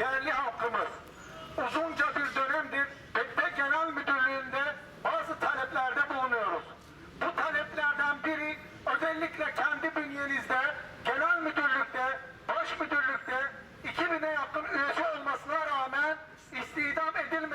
yerli halkımız. Uzunca bir dönemdir Tekne Genel Müdürlüğü'nde bazı taleplerde bulunuyoruz. Bu taleplerden biri özellikle kendi bünyenizde genel müdürlükte, baş müdürlükte 2000'e yakın üyesi olmasına rağmen istihdam edilmedi.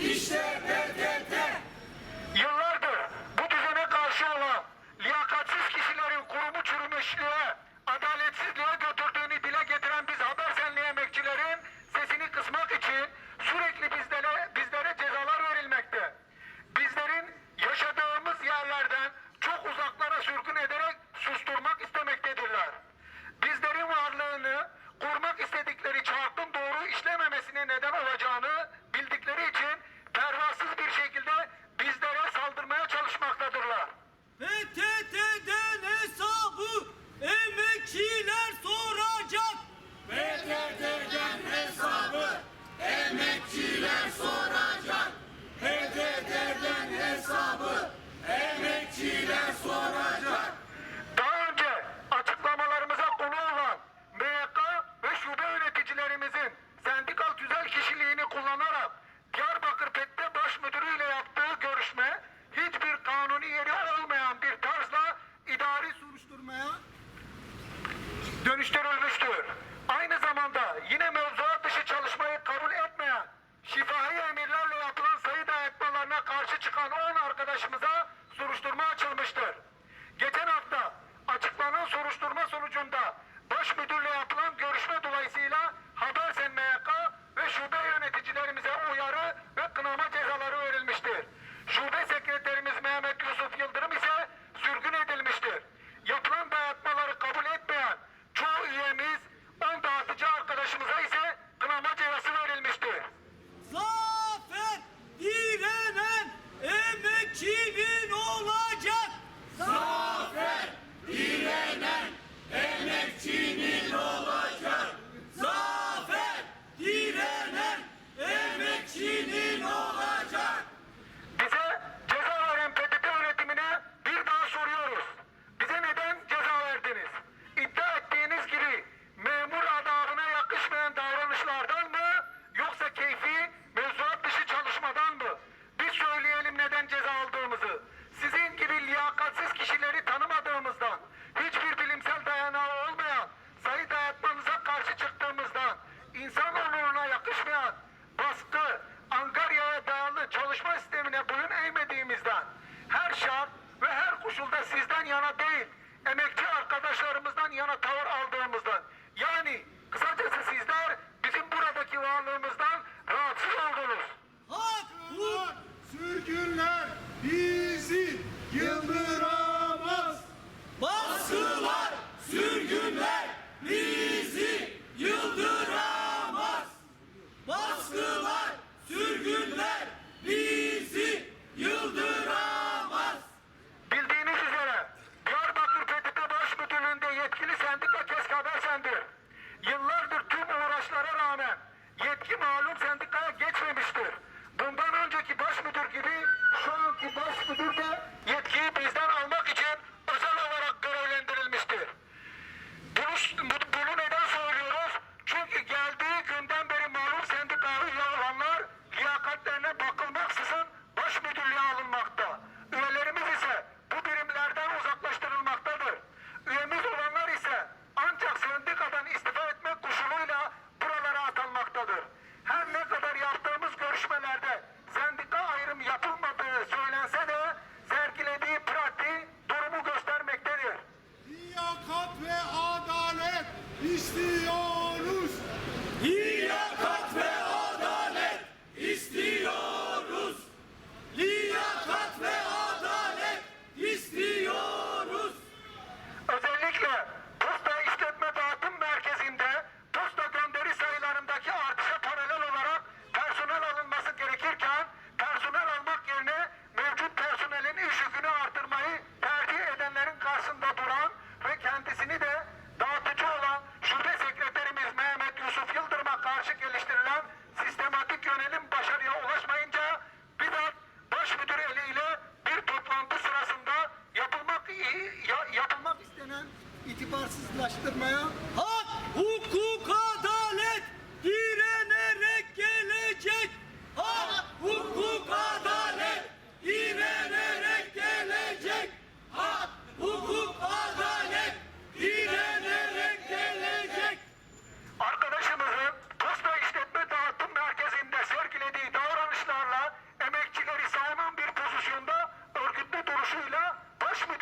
İşte BDT. Yıllardır bu düzene karşı olan liyakatsiz kişilerin kurumu çürümüşlüğe, adaletsizliğe götürdüğünü dile getiren biz haber senliği emekçilerin sesini kısmak için sürekli bizlere, bizlere cezalar verilmekte. Bizlerin yaşadığımız yerlerden çok uzaklara sürgün ederek susturmak istemektedirler. Bizlerin varlığını kurmak istedikleri çarpın doğru işlememesine neden olacağını Atatürk'e yetkiyi bizden adalet karşı geliştirilen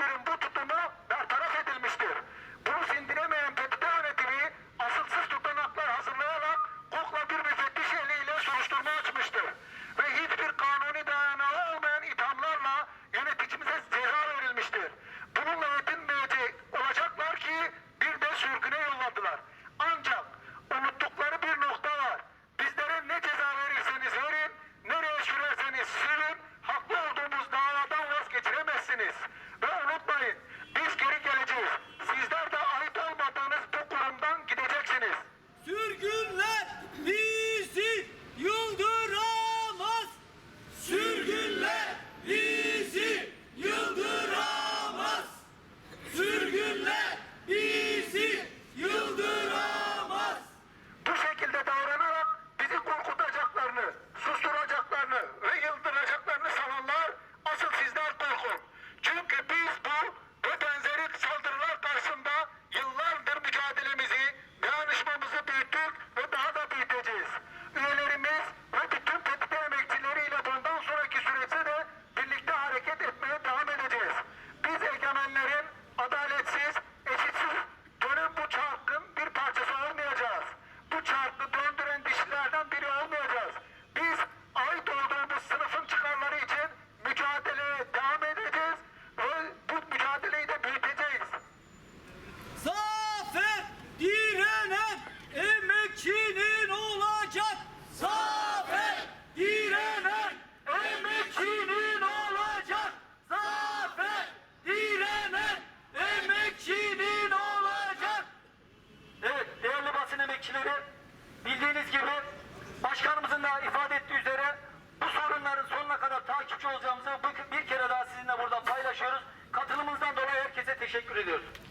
baş